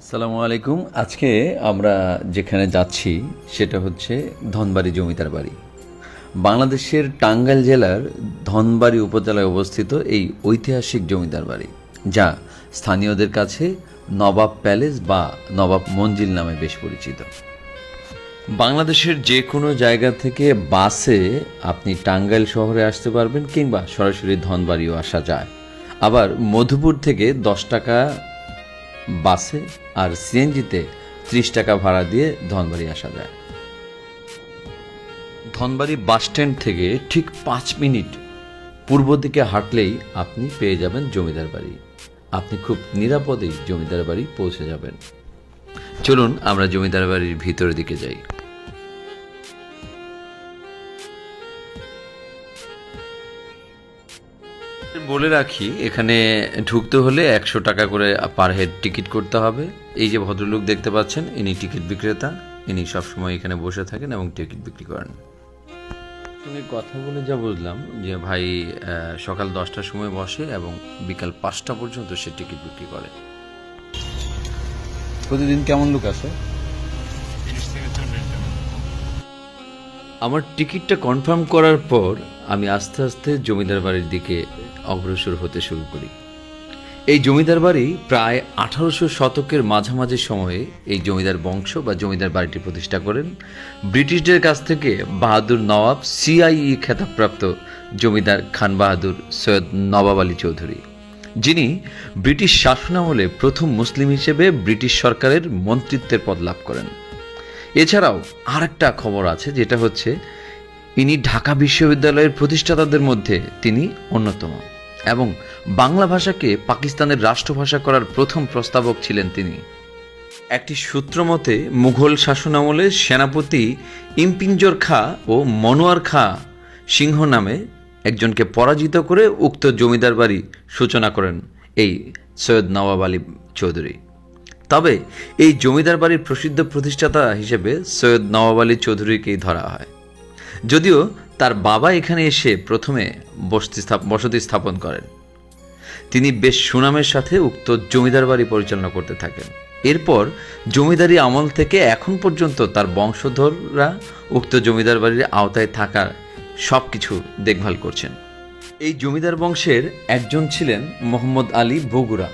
আসসালামু আলাইকুম। আজকে আমরা যেখানে যাচ্ছি, সেটা হচ্ছে ধনবাড়ি জমিদার বাড়ি। বাংলাদেশের টাঙ্গাইল জেলার ধনবাড়ি উপজেলায় অবস্থিত এই ঐতিহাসিক জমিদার বাড়ি, যা স্থানীয়দের কাছে নবাব প্যালেস বা নবাব মঞ্জিল নামে বেশ পরিচিত। বাংলাদেশের যে কোনো জায়গা থেকে বাসে আপনি টাঙ্গাইল শহরে আসতে পারবেন কিংবা সরাসরি ধনবাড়িও আসা যায়। আবার মধুপুর থেকে দশ টাকা বাসে আর সিএনজিতে ত্রিশ টাকা ভাড়া দিয়ে ধনবাড়ি আসা যায়। ধনবাড়ি বাসস্ট্যান্ড থেকে ঠিক পাঁচ মিনিট পূর্ব দিকে হাঁটলেই আপনি পেয়ে যাবেন জমিদার বাড়ি। আপনি খুব নিরাপদেই জমিদার বাড়ি পৌঁছে যাবেন। চলুন আমরা জমিদার বাড়ির ভিতরের দিকে যাই। বলে রাখি এখানে ঢুকতে হলে একশো টাকা করে পার হেড টিকিট করতে হবে। এই যে ভদ্রলোক দেখতে পাচ্ছেন ইনি টিকিট বিক্রেতা। ইনি সবসময় এখানে বসে থাকেন এবং টিকিট বিক্রি করেন। সঙ্গে কথা বলে যা বুঝলাম যে ভাই সকাল দশটার সময় বসে এবং বিকাল পাঁচটা পর্যন্ত সে টিকিট বিক্রি করে। প্রতিদিন কেমন লোক আসে? আমার টিকিটটা কনফার্ম করার পর আমি আস্তে আস্তে জমিদার বাড়ির দিকে অগ্রসর হতে শুরু করি। এই জমিদার বাড়ি প্রায় আঠারোশো শতকের মাঝামাঝি সময়ে এই জমিদার বংশ বা জমিদার বাড়িটি প্রতিষ্ঠা করেন। ব্রিটিশদের কাছ থেকে বাহাদুর নওয়াব, সিআইই খেতাবপ্রাপ্ত জমিদার খান বাহাদুর সৈয়দ নবাব আলী চৌধুরী, যিনি ব্রিটিশ শাসনামলে প্রথম মুসলিম হিসেবে ব্রিটিশ সরকারের মন্ত্রিত্বের পদ লাভ করেন। এছাড়াও আরেকটা খবর আছে, যেটা হচ্ছে ইনি ঢাকা বিশ্ববিদ্যালয়ের প্রতিষ্ঠাতাদের মধ্যে তিনি অন্যতম। এবং বাংলা ভাষাকে পাকিস্তানের রাষ্ট্রভাষা করার প্রথম প্রস্তাবক ছিলেন তিনি। একটি সূত্র মতে, মুঘল শাসনামলে সেনাপতি ইমপিঞ্জর খা ও মনোয়ার খা সিংহ নামে একজনকে পরাজিত করে উক্ত জমিদার বাড়ি সূচনা করেন এই সৈয়দ নওয়াব আলী চৌধুরী। তবে এই জমিদার বাড়ির প্রসিদ্ধ প্রতিষ্ঠাতা হিসেবে সৈয়দ নওয়াব আলী চৌধুরীকেই ধরা হয়। যদিও তার বাবা এখানে এসে প্রথমে বসতি বসতি স্থাপন করেন। তিনি বেশ সুনামের সাথে উক্ত জমিদার বাড়ি পরিচালনা করতে থাকেন। এরপর জমিদারি আমল থেকে এখন পর্যন্ত তার বংশধররা উক্ত জমিদার বাড়ির আওতায় থাকার সব কিছু দেখভাল করছেন। এই জমিদার বংশের একজন ছিলেন মোহাম্মদ আলী বগুড়া,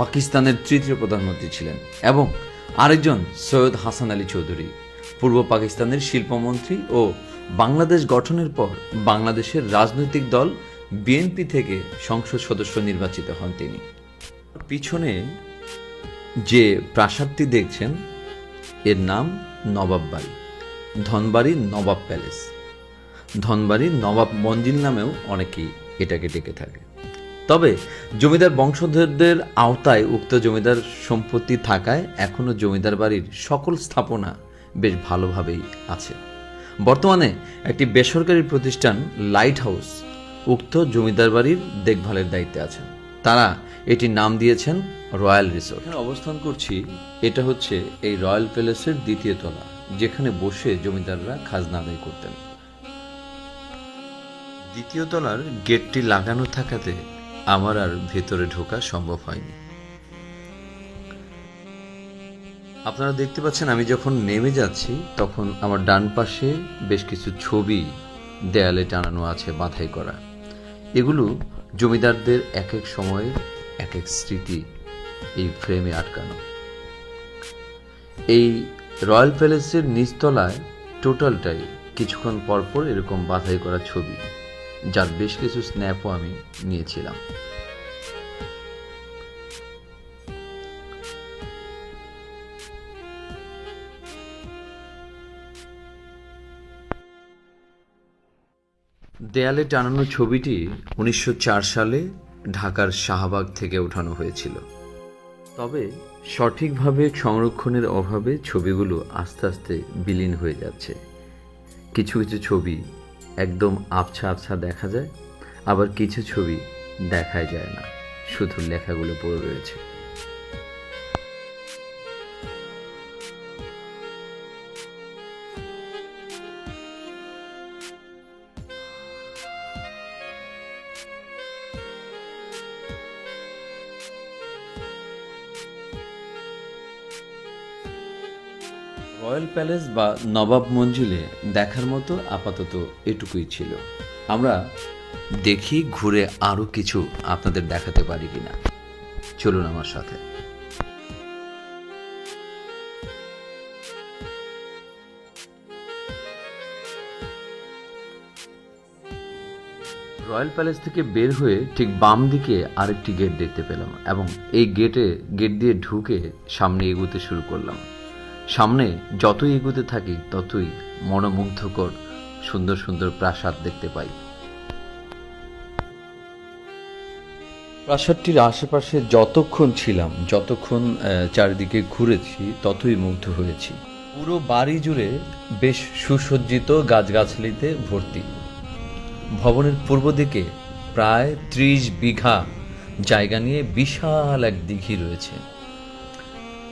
পাকিস্তানের তৃতীয় প্রধানমন্ত্রী ছিলেন এবং আরেকজন সৈয়দ হাসান আলী চৌধুরী, পূর্ব পাকিস্তানের শিল্পমন্ত্রী ও বাংলাদেশ গঠনের পর বাংলাদেশের রাজনৈতিক দল বিএনপি থেকে সংসদ সদস্য নির্বাচিত হন তিনি। পিছনে যে প্রাসাদটি দেখছেন, এর নাম নবাব বাড়ি। ধনবাড়ি নবাব প্যালেস। ধনবাড়ির নবাব মঞ্জিল নামেও অনেকেই এটাকে ডেকে থাকে। তবে জমিদার বংশধরদের আওতায় উক্ত জমিদার সম্পত্তি থাকায় এখনও জমিদার বাড়ির সকল স্থাপনা বেশ ভালোভাবেই আছে। বর্তমানে একটি বেসরকারি প্রতিষ্ঠান লাইট হাউস উক্ত জমিদার বাড়ির দেখভালের দায়িত্বে আছেন। তারা এটির নাম দিয়েছেন রয়্যাল রিসোর্ট এখানে অবস্থান করছি, এটা হচ্ছে এই রয়্যাল প্যালেসের দ্বিতীয় তলা, যেখানে বসে জমিদাররা খাজনা আদায় করতেন। দ্বিতীয় তলার গেটটি লাগানো থাকাতে আমার আর ভেতরে ঢোকা সম্ভব হয়নি। আপনারা দেখতে পাচ্ছেন, আমি যখন নেমে যাচ্ছি, তখন আমার ডান পাশে বেশ কিছু ছবি দেয়ালে টানানো আছে বাধাই করা। এগুলো জমিদারদের এক এক সময়ের এক এক স্মৃতি এই ফ্রেমে আটকানো। এই রয়্যাল প্যালেসের নিচতলায় টোটালটাই কিছুক্ষণ পরপর এরকম বাধাই করা ছবি, যার বেশ কিছু স্ন্যাপও আমি নিয়েছিলাম। দেয়ালে টানানো ছবিটি উনিশশো চার সালে ঢাকার শাহবাগ থেকে ওঠানো হয়েছিল। তবে সঠিকভাবে সংরক্ষণের অভাবে ছবিগুলো আস্তে আস্তে বিলীন হয়ে যাচ্ছে। কিছু কিছু ছবি একদম আবছা আবছা দেখা যায়, আবার কিছু ছবি দেখাই যায় না। শুধু লেখাগুলো পড়ে রয়েছে। রয়্যাল প্যালেস বা নবাব মঞ্জিলে দেখার মতো আপাতত এটুকুই ছিল। আমরা দেখি, ঘুরে আরও কিছু আপনাদের দেখাতে পারি কিনা। চলুন আমার সাথে। রয়্যাল প্যালেস থেকে বের হয়ে ঠিক বাম দিকে আরেকটি গেট দেখতে পেলাম এবং এই গেটে গেট দিয়ে ঢুকে সামনে এগোতে শুরু করলাম। সামনে যতই এগোতে থাকি, ততই মনোমুগ্ধকর, সুন্দর সুন্দর প্রাসাদ দেখতে পাই। প্রাসাদটির আশেপাশে যতক্ষণ ছিলাম, যতক্ষণ চারিদিকে ঘুরেছি, ততই মুগ্ধ হয়েছি। পুরো বাড়ি জুড়ে বেশ সুসজ্জিত গাছগাছালিতে ভর্তি। ভবনের পূর্ব দিকে প্রায় ত্রিশ বিঘা জায়গা নিয়ে বিশাল এক দিঘি রয়েছে।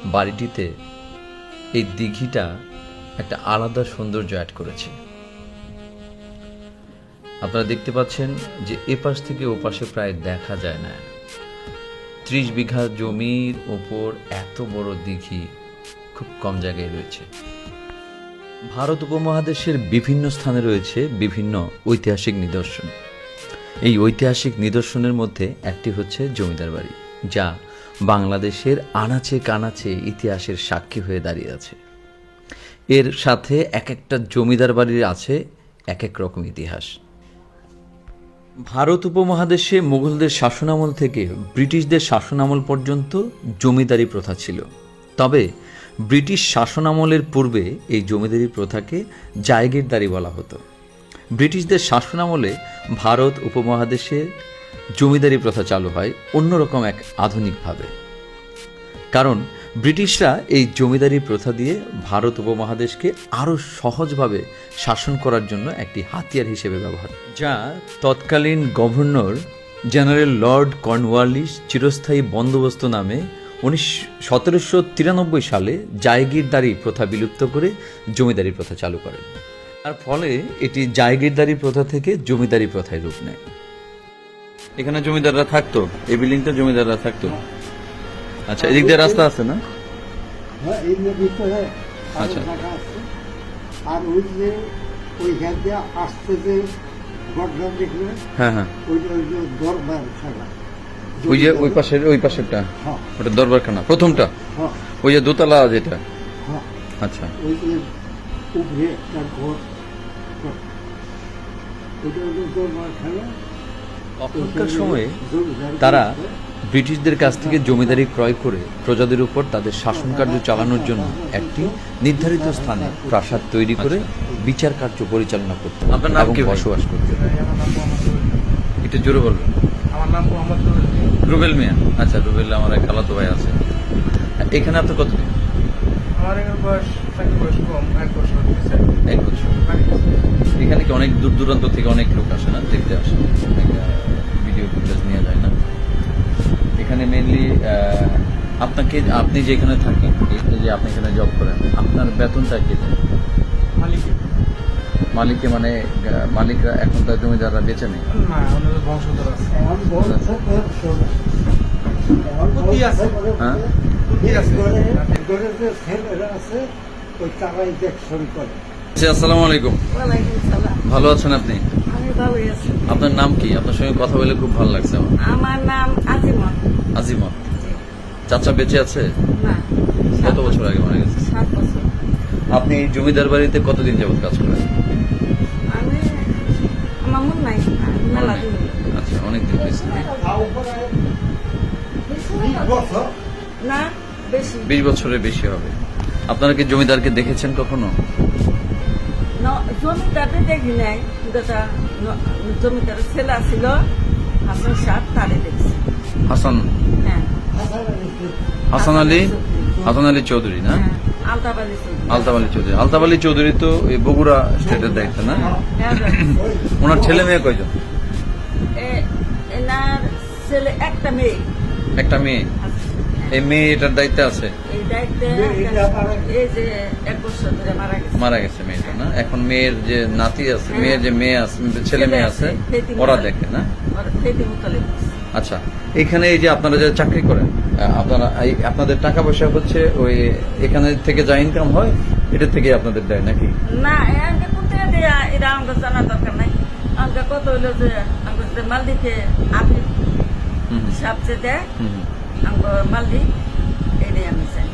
বাড়িটিতে এই দিঘিটা একটা আলাদা সৌন্দর্য অ্যাড করেছে। আপনারা দেখতে পাচ্ছেন যে এপাশ থেকে ওপাশে প্রায় দেখা যায় না। ত্রিশ বিঘা জমির ওপর এত বড় দিঘি খুব কম জায়গায় রয়েছে। ভারত উপমহাদেশের বিভিন্ন স্থানে রয়েছে বিভিন্ন ঐতিহাসিক নিদর্শন। এই ঐতিহাসিক নিদর্শনের মধ্যে একটি হচ্ছে জমিদার বাড়ি, যা বাংলাদেশের আনাচে কানাচে ইতিহাসের সাক্ষী হয়ে দাঁড়িয়ে আছে। এর সাথে এক একটা জমিদার বাড়ির আছে এক এক রকম ইতিহাস। ভারত উপমহাদেশে মুঘলদের শাসনামল থেকে ব্রিটিশদের শাসনামল পর্যন্ত জমিদারি প্রথা ছিল। তবে ব্রিটিশ শাসনামলের পূর্বে এই জমিদারি প্রথাকে জায়গিরদারি বলা হতো। ব্রিটিশদের শাসনামলে ভারত উপমহাদেশে জমিদারি প্রথা চালু হয় অন্যরকম এক আধুনিকভাবে। কারণ ব্রিটিশরা এই জমিদারি প্রথা দিয়ে ভারত উপমহাদেশকে আরও সহজভাবে শাসন করার জন্য একটি হাতিয়ার হিসেবে ব্যবহার যা তৎকালীন গভর্নর জেনারেল লর্ড কর্নওয়ালিস চিরস্থায়ী বন্দোবস্ত নামে উনিশ, সতেরোশো তিরানব্বই সালে জায়গিরদারি প্রথা বিলুপ্ত করে জমিদারি প্রথা চালু করেন। তার ফলে এটি জায়গিরদারি প্রথা থেকে জমিদারি প্রথায় রূপ নেয়। এখানে জমিদাররা থাকতো এই বিল্ডিংটা জমিদাররা থাকতো। আচ্ছা এদিক দিয়ে রাস্তা আছে না? আচ্ছা। আর ওই যে ওইখান দিয়ে আসতে যে গর্দান দেখলে হ্যাঁ হ্যাঁ। ওই যে দরবার ওই যে ওই পাশের ওই পাশেরটা? হ্যাঁ। ওটা দরবারখানা প্রথমটা? হ্যাঁ। ওই যে দোতলা যেটা? হ্যাঁ। আচ্ছা। ওই যে উপরে একটা ঘর ওই যে দরবার খেলা তখনকার সময়ে তারা ব্রিটিশদের কাছ থেকে জমিদারি ক্রয় করে প্রজাদের উপর তাদের শাসন কার্য চালানোর জন্য একটি নির্ধারিত স্থানে প্রাসাদ তৈরি করে বিচার কার্য পরিচালনা করত আপনার নাম এবং বসবাস করত। একটু জোরে বলবেন আমার নাম মোহাম্মদ রুবেল। মিয়া। আচ্ছা রুবেল আমার এক খালাতো ভাই আছে। এখানে আপনার কত আমার বয়স এক বছর। এখানে কি অনেক দূর দূরান্ত থেকে অনেক লোক আসে না দেখতে আসে ভিডিও ফুটেজ নিয়ে যায় না এখানে মেনলি আপনাকে আপনি যেখানে থাকেন যে আপনি এখানে জব করেন আপনার বেতনটা কে দেয়? মালিকের। মালিকে মানে মালিকরা এখন তার জমিদাররা বেঁচে নেই। হ্যাঁ ওই তারাই দেখশন করে। আসসালামু আলাইকুম। ভালো আছেন আপনি? আমি ভালোই আছি। আপনার নাম কি? আপনার সঙ্গে কথা বলে খুব ভালো লাগছে আমার। আমার নাম আজিমা। আজিমত চাচা বেঁচে আছে? না কত বছর আগে মারা গেছে? আপনি জমিদার বাড়িতে কতদিন যাবত কাজ করেন? আচ্ছা অনেক দিন বেশি। বিশ বছরের বেশি হবে। আপনারা কি জমিদারকে দেখেছেন কখনো? দেখি নাই ছেলে ছিল হাসান সাহ তারে দেখছি। হাসান? হ্যাঁ। হাসান আলী? হাসান আলী চৌধুরী না? হ্যাঁ চৌধুরী। আলতাব আলী চৌধুরী। আলতাব আলী চৌধুরী তো এই বগুড়া স্টেটের দায়িত্ব না? হ্যাঁ, ওনার ছেলে মেয়ে কয়জন? এ- এনার ছেলে একটা মেয়ে। একটা মেয়ে। এই মেয়ে এটার দায়িত্বে আছে? এই মারা গেছে। এই যে এক বছর ধরে মারা গেছে। মারা গেছে মেয়েটা না? এখন মেয়ের যে নাতি আছে হ্যাঁ। মেয়ের যে মেয়ে আছে ছেলে মেয়ে আছে ওরা দেখে না? আচ্ছা এখানে এই যে আপনারা যে চাকরি করেন আপনারা এই- আপনাদের টাকা পয়সা হচ্ছে ওই এখানে থেকে যা ইনকাম হয় এটা থেকে আপনাদের দেয় নাকি? না এটা আমাকে জানা দরকার নাই। আমাকে কত হইল যে আমাকে যে মালদ্বীপে আপনি হুম, সবচেয়ে দেয় মালদ্বীপ এটাই আমি চাই